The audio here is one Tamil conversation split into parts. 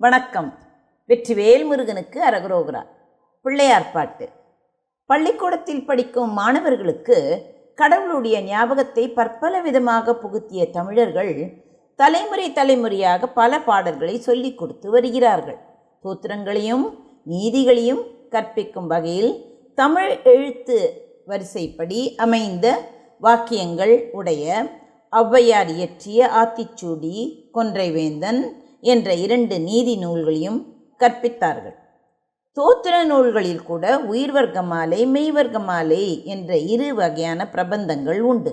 வணக்கம். வெற்றிவேல் முருகனுக்கு அரகரோகரா. பிள்ளையார் பாட்டு. பள்ளிக்கூடத்தில் படிக்கும் மாணவர்களுக்கு கடவுளுடைய ஞாபகத்தை பற்பல விதமாக புகுத்திய தமிழர்கள் தலைமுறை தலைமுறையாக பல பாடல்களை சொல்லிக் கொடுத்து வருகிறார்கள். சூத்திரங்களையும் நீதிகளையும் கற்பிக்கும் வகையில் தமிழ் எழுத்து வரிசைப்படி அமைந்த வாக்கியங்கள் உடைய ஔவையார் இயற்றிய ஆத்திச்சூடி கொன்றைவேந்தன் என்ற இரண்டு நீதி நூல்களையும் கற்பித்தார்கள். தோத்திர நூல்களில் கூட உயிர்வர்க்க மாலை மெய்வர்க்க மாலை என்ற இரு வகையான பிரபந்தங்கள் உண்டு.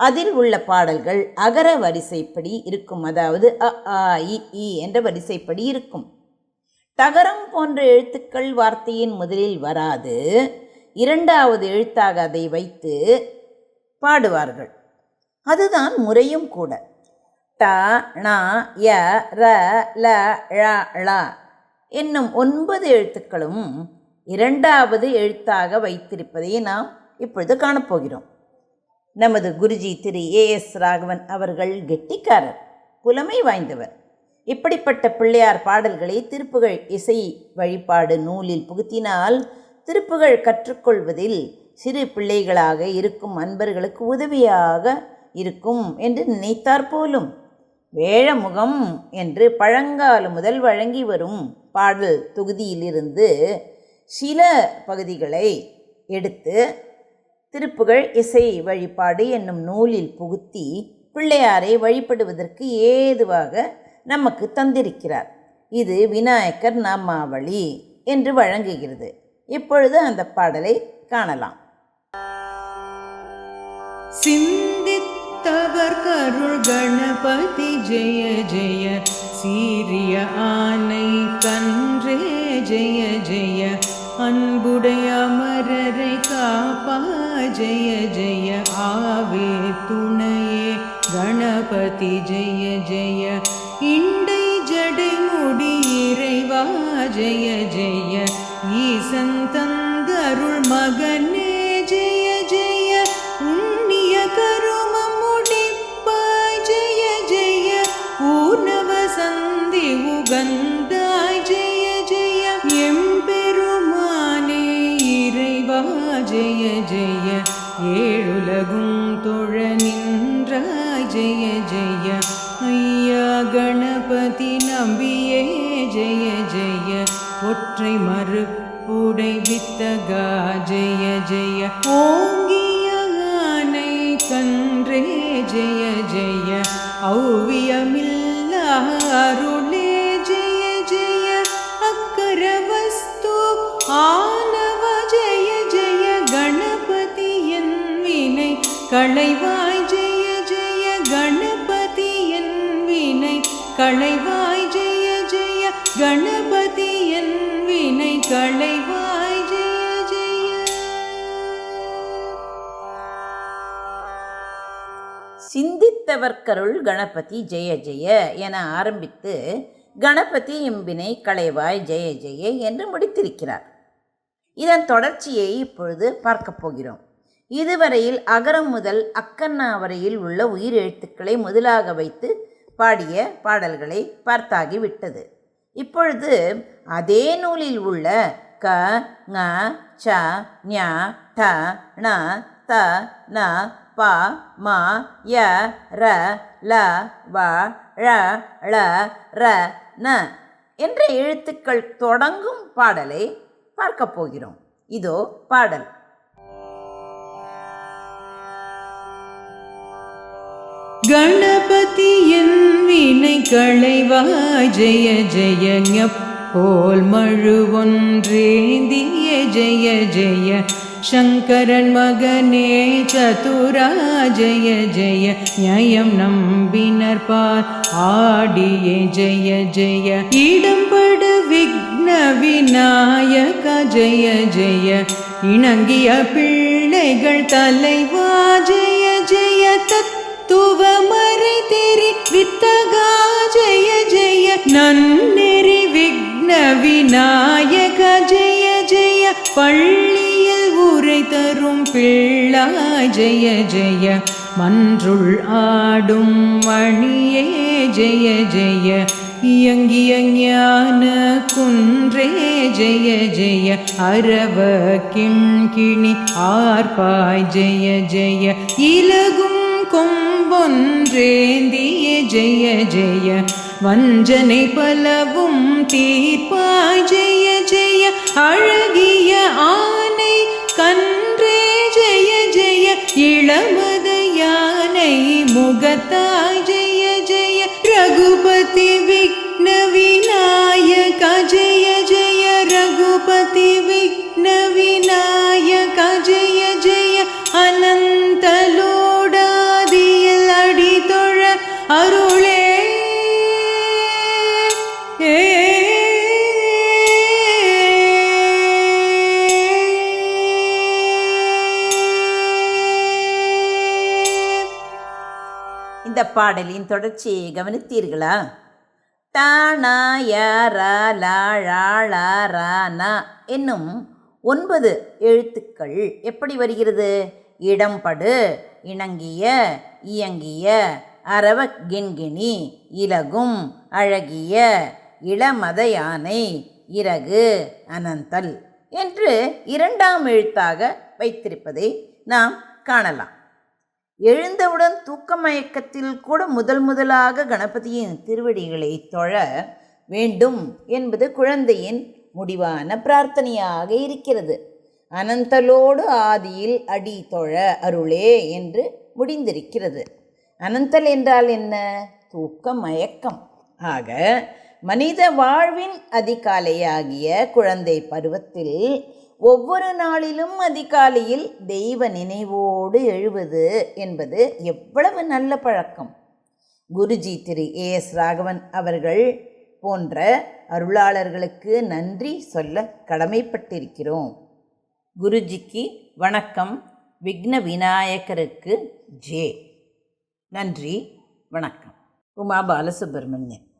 அதில் உள்ள பாடல்கள் அகர வரிசைப்படி இருக்கும் அதாவது அ ஆ இ என்ற வரிசைப்படி இருக்கும். தகரம் போன்ற எழுத்துக்கள் வார்த்தையின் முதலில் வராது. இரண்டாவது எழுத்தாக அதை வைத்து பாடுவார்கள். அதுதான் முறையும் கூட. ட ண ய ர ல ழ ள என்னும் ஒன்பது எழுத்துக்களும் இரண்டாவது எழுத்தாக வைத்திருப்பதை நாம் இப்பொழுது காணப்போகிறோம். நமது குருஜி திரு ஏ எஸ் ராகவன் அவர்கள் கெட்டிக்காரர் புலமை வாய்ந்தவர். இப்படிப்பட்ட பிள்ளையார் பாடல்களை திருப்புகழ் இசை வழிபாடு நூலில் புகுத்தினால் திருப்புகழ் கற்றுக்கொள்வதில் சிறு பிள்ளைகளாக இருக்கும் அன்பர்களுக்கு உதவியாக இருக்கும் என்று நினைத்தார் போலும். வேழமுகம் என்று பழங்கால முதல் வழங்கி வரும் பாடல் தொகுதியிலிருந்து சில பகுதிகளை எடுத்து திருப்புகழ் இசை வழிபாடு என்னும் நூலில் புகுத்தி பிள்ளையாரை வழிபடுவதற்கு ஏதுவாக நமக்கு தந்திருக்கிறார். இது விநாயகர் நாமாவளி என்று வழங்குகிறது. இப்பொழுது அந்த பாடலை காணலாம். தவர் கருள் கணபதி ஜெய ஜெய சீரிய ஆனை கன்றே ஜெய ஜெய அன்புடைய அமரரை காப்பா ஜெய ஜெய ஆவே துணையே கணபதி ஜெய ஜெய இண்டை ஜடை முடி இறைவா ஜெய ஜெய ஈசன் தந்தருள் மகன் சந்தி ஜெய ஜெய எம்பெருமானே இறைவா ஜெய ஜெய. ஏழுலகும் தொழ நின்றாய் ஜெய ஜெய. ஐயா கணபதி நம்பியே ஜெய ஜெய. ஒற்றை களைவாய் ஜெய ஜெய. கணபதி என் வினை களைவாய் ஜெய ஜெய. சிந்தித்தவர்கருள் கணபதி ஜெய ஜெய என ஆரம்பித்து கணபதி எம்பினை களைவாய் ஜெய ஜெய என்று முடித்திருக்கிறார். இதன் தொடர்ச்சியை இப்பொழுது பார்க்கப் போகிறோம். இதுவரையில் அகரம் முதல் அக்கண்ணா வரையில் உள்ள உயிர் எழுத்துக்களை முதலாக வைத்து பாடிய பாடல்களை பார்த்தாகிவிட்டது இப்பொழுது அதே நூலில் உள்ள க ங ச ஞ ட ண த ந ப ம ய ர ல வ ழ ள ர ந என்ற எழுத்துக்கள் தொடங்கும் பாடலை பார்க்கப் போகிறோம். இதோ பாடல். கணபதி களைவாய் ஜெய ஜெய ஞப்போல் மழு ஒன்றேந்திய ஜெய ஜெய. சங்கரன் மகனே சதுரா ஜெய ஜெய. நியாயம் நம்பினர் பார் ஆடியே ஜெய ஜெய. இடம்படு விக்ன விநாயக ஜெய ஜெய. இணங்கிய பிள்ளைகள் தலைவா ஜெய ஜெய. தத் துவமறை தெரி வித்தகா ஜெய ஜெய நன்னெறி விக்ன விநாயக ஜெய ஜெய பள்ளியில் உரை தரும் பிள்ளா ஜெய ஜெய மன்றுள் ஆடும் மணியே ஜெய ஜெய இயங்கிய ஞான குன்றே ஜெய ஜெய அரவ கிண்கிணி ஆர்பாய் ஜெய ஜெய இலகும் கொம்பொன்றேந்திய ஜெய ஜெய. வஞ்சனை பலவும் தீர்ப்பாய் ஜெய ஜெய. அழகிய ஆனை கன்றே ஜெய ஜெய. இளமத யானை முகத்தாய் ஜெய ஜெய. ரகுபதி வி இந்த பாடலின் தொடர்ச்சியை கவனித்தீர்களா? டானா லா ரா நா என்னும் ஒன்பது எழுத்துக்கள் எப்படி வருகிறது? இடம்படு இணங்கிய இயங்கிய அரவ கிண்கிணி இலகும் அழகிய இளமத யானை இறகு அனந்தல் என்று இரண்டாம் எழுத்தாக வைத்திருப்பதை நாம் காணலாம். எழுந்தவுடன் தூக்க மயக்கத்தில் கூட முதல் முதலாக கணபதியின் திருவடிகளை தொழ வேண்டும் என்பது குழந்தையின் முடிவான பிரார்த்தனையாக இருக்கிறது. அனந்தலோடு ஆதியில் அடி தொழ அருளே என்று முடிந்திருக்கிறது. அனந்தல் என்றால் என்ன? தூக்க மயக்கம். ஆக மனித வாழ்வின் அதிகாலையாகிய குழந்தை பருவத்தில் ஒவ்வொரு நாளிலும் அதிகாலையில் தெய்வ நினைவோடு எழுவது என்பது எவ்வளவு நல்ல பழக்கம். குருஜி திரு ஏ எஸ் ராகவன் அவர்கள் போன்ற அருளாளர்களுக்கு நன்றி சொல்ல கடமைப்பட்டிருக்கிறோம். குருஜிக்கு வணக்கம். விக்ன விநாயகருக்கு ஜே. நன்றி. வணக்கம். உமா பாலசுப்ரமணியன்.